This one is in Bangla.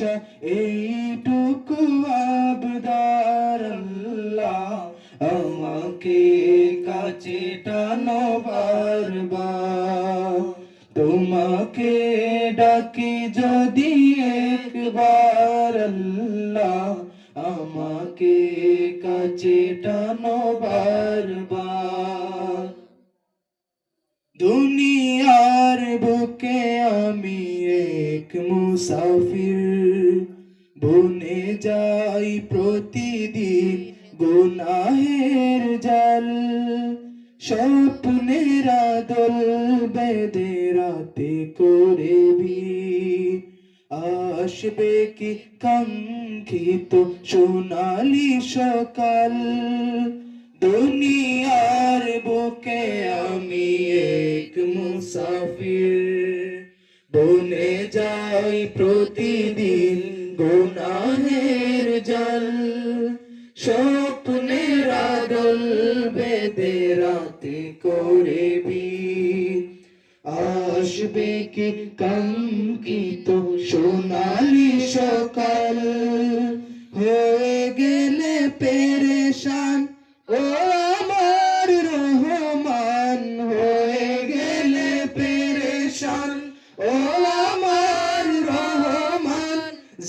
দিশা এইটুকু আবদার আমাকে কাছে টানো বারবার। তোমাকে ডাকি যদি একবার আল্লাহ। আমাকে কাছে টানো বারবার। দুনিয়ার বুকে আমি এক মুসাফির। বনে যাই প্রতিদিন গুনাহের জাল। স্বপ্নের দল বেদে রাতে করে ভিড়। আসবে কি কাঙ্ক্ষিত সোনালি সকাল? দুনিয়ার বুকে বনে যাই প্রতিদিন গুনাহের জল। স্বপ্নের আদল বেদে রাতে করে আসবে কি কাঙ্ক্ষিত সোনালি সকাল? হয়ে গেলে পেরেশান